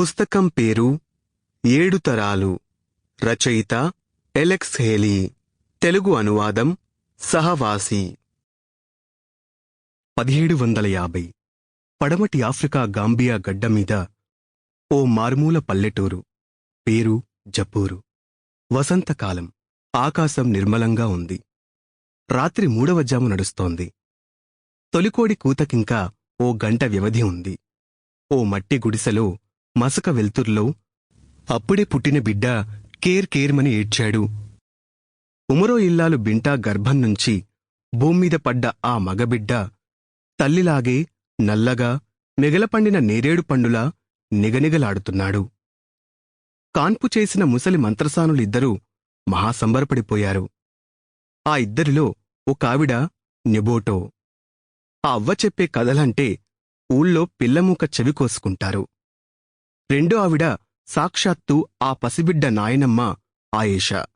పుస్తకం పేరు ఏడు తరాలు. రచయిత ఎలెక్స్ హేలీ. తెలుగు అనువాదం సహవాసి. పదిహేడు వందల యాభై. పడమటి ఆఫ్రికా గాంబియా గడ్డ మీద ఓ మారుమూల పల్లెటూరు. పేరు జపూరు. వసంతకాలం. ఆకాశం నిర్మలంగా ఉంది. రాత్రి మూడవ జాము నడుస్తోంది. తొలికోడి కూతకింకా ఓ గంట వ్యవధి ఉంది. ఓ మట్టి గుడిసెలో మసక వెల్తుర్లో అప్పుడే పుట్టిన బిడ్డ కేర్ కేర్మని ఏడ్చాడు. ఉమరో ఇల్లాలు బింటా గర్భం నుంచి భూమ్మీద పడ్డ ఆ మగబిడ్డ తల్లిలాగే నల్లగా మిగలపండిన నేరేడు పండులా నిగనిగలాడుతున్నాడు. కాన్పు చేసిన ముసలి మంత్రసానులిద్దరూ మహాసంబరపడిపోయారు. ఆ ఇద్దరిలో ఒక ఆవిడ నెబోటో. ఆ అవ్వ చెప్పే కథలంటే ఊళ్ళో పిల్లమూక చెవికోసుకుంటారు రెండో ఆవిడ సాక్షాత్తు ఆ పసిబిడ్డ నాయనమ్మ ఆయేషా.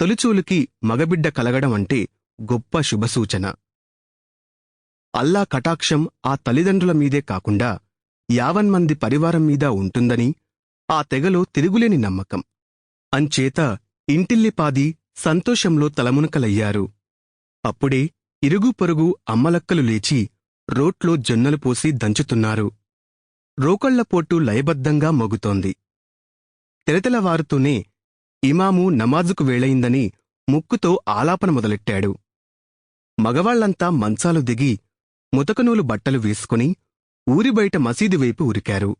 తొలిచూలుకి మగబిడ్డ కలగడం అంటే గొప్ప శుభసూచన. అల్లా కటాక్షం ఆ తల్లిదండ్రుల మీదే కాకుండా యావన్మంది పరివారం మీద ఉంటుందని ఆ తెగలో తిరుగులేని నమ్మకం. అంచేత ఇంటిల్లిపాది సంతోషంలో తలమునకలయ్యారు. అప్పుడే ఇరుగు పొరుగు అమ్మలక్కలు లేచి రోట్లో జొన్నలు పోసి దంచుతున్నారు. రోకళ్ళపోటు లయబద్ధంగా మోగుతోంది. తెలతెలవారుతూనే ఇమాము నమాజుకు వేళయిందని ముక్కుతో ఆలాపన మొదలెట్టాడు. మగవాళ్ళంతా మంచాలు దిగి ముతకనూలు బట్టలు వేసుకుని ఊరి బయట మసీదు వైపు ఉరికారు.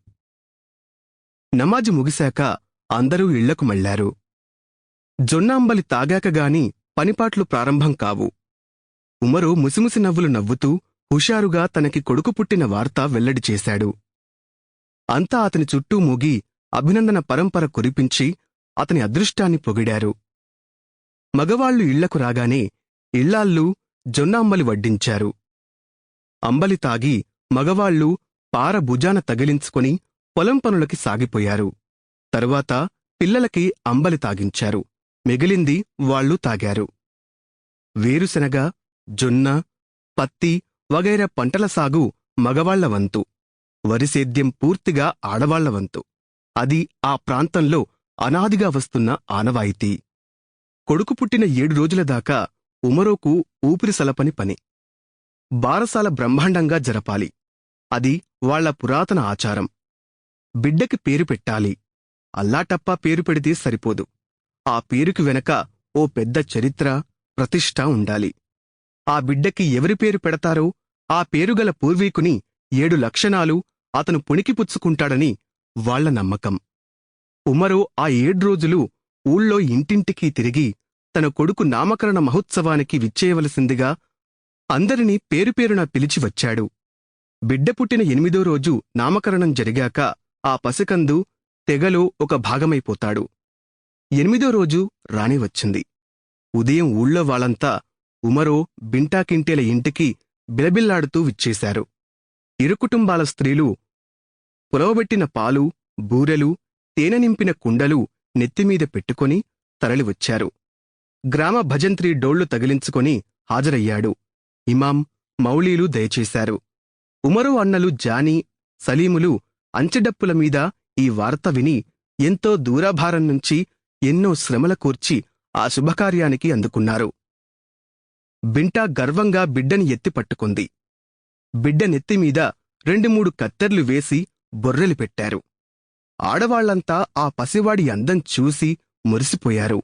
నమాజు ముగిశాక అందరూ ఇళ్ళకు మళ్ళారు జొన్నాంబలి తాగాకగాని పనిపాట్లు ప్రారంభం కావు. ఉమరు ముసిముసి నవ్వులు నవ్వుతూ హుషారుగా తనకి కొడుకు పుట్టిన వార్త వెల్లడి చేశాడు. అంతా అతని చుట్టూ మూగి అభినందన పరంపర కురిపించి అతని అదృష్టాన్ని పొగిడారు. మగవాళ్ళు ఇళ్ళకు రాగానే ఇళ్ళాళ్ళు జొన్నాంబలి వడ్డించారు. అంబలి తాగి మగవాళ్ళు పార భుజాన తగిలించుకొని పొలం పనులకి సాగిపోయారు. తరువాత పిల్లలకి అంబలి తాగించారు. మిగిలింది వాళ్ళు తాగారు. వేరుశనగ జొన్న పత్తి వగైరా పంటల సాగు మగవాళ్ళ వంతు. వరిసేద్యం పూర్తిగా ఆడవాళ్ళ వంతు అది ఆ ప్రాంతంలో అనాదిగా వస్తున్న ఆనవాయితీ. కొడుకు పుట్టిన ఏడు రోజుల దాకా ఉమరోకు ఊపిరి సలపని పని. బారసాల బ్రహ్మాండంగా జరపాలి. అది వాళ్ళ పురాతన ఆచారం. బిడ్డకి పేరు పెట్టాలి. అల్లాటప్పా పేరు పెడితే సరిపోదు. ఆ పేరుకి వెనక ఓ పెద్ద చరిత్ర ప్రతిష్ట ఉండాలి. ఆ బిడ్డకి ఎవరి పేరు పెడతారో ఆ పేరుగల పూర్వీకుని ఏడు లక్షణాలు అతను పుణికిపుచ్చుకుంటాడని వాళ్ళ నమ్మకం. ఉమరు ఆ ఏడు రోజులు ఊళ్ళో ఇంటింటికీ తిరిగి తన కొడుకు నామకరణ మహోత్సవానికి విచ్చేయవలసిందిగా అందరినీ పేరుపేరున పిలిచి వచ్చాడు. బిడ్డ పుట్టిన ఎనిమిదో రోజు నామకరణం జరిగాక ఆ పసికందు తెగలో ఒక భాగమైపోతాడు. ఎనిమిదో రోజు రాణి వచ్చింది. ఉదయం ఊళ్ళో వాళ్ళంతా ఉమరో బింటాకింటేల ఇంటికి బిలబిల్లాడుతూ విచ్చేశారు. ఇరు కుటుంబాల స్త్రీలు పులవబెట్టిన పాలు బూరెలు తేనె నింపిన కుండలు నెత్తిమీద పెట్టుకొని తరలివచ్చారు గ్రామ భజంత్రి డోళ్ళు తగిలించుకొని హాజరయ్యాడు. ఇమాం మౌలీలు దయచేశారు. ఉమరు అన్నలు జానీ సలీములు అంచెడప్పుల మీద ఈ వార్త విని ఎంతో దూరాభారం నుంచి ఎన్నో శ్రమల కూర్చి ఆ శుభకార్యానికి అందుకున్నారు. బింటా గర్వంగా బిడ్డని ఎత్తి పట్టుకుంది. బిడ్డ నెత్తిమీద రెండు మూడు కత్తెర్లు వేసి బొర్రెలు పెట్టారు. ఆడవాళ్ళంతా ఆ పసివాడి అందం చూసి మురిసిపోయారు.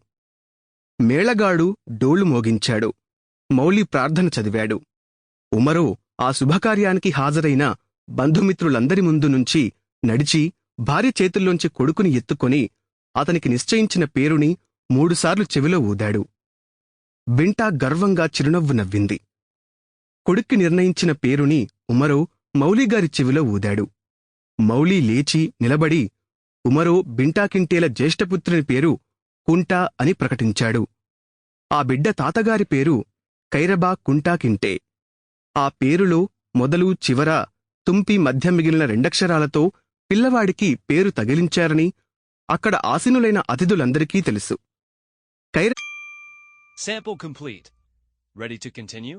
మేళగాడు డోళ్ళు మోగించాడు. మౌలి ప్రార్థన చదివాడు. ఉమరో ఆ శుభకార్యానికి హాజరైన బంధుమిత్రులందరి ముందు నుంచి నడిచి భార్య చేతుల్లోంచి కొడుకుని ఎత్తుకొని అతనికి నిశ్చయించిన పేరుని మూడుసార్లు చెవిలో ఊదాడు. బింటా గర్వంగా చిరునవ్వు నవ్వింది. కొడుక్కి నిర్ణయించిన పేరుని ఉమరో మౌలిగారి చెవిలో ఊదాడు మౌలి లేచి నిలబడి ఉమరో బింటాకింటేల జ్యేష్ఠపుత్రుని పేరు కుంటా అని ప్రకటించాడు ఆ బిడ్డ తాతగారి పేరు కైరబా కుంటాకింటే ఆ పేరులో మొదలు చివర తుంపి మధ్య మిగిలిన రెండక్షరాలతో పిల్లవాడికి పేరు తగిలించారని అక్కడ ఆసీనులైన అతిథులందరికీ తెలుసు కైర Sample complete. Ready to continue?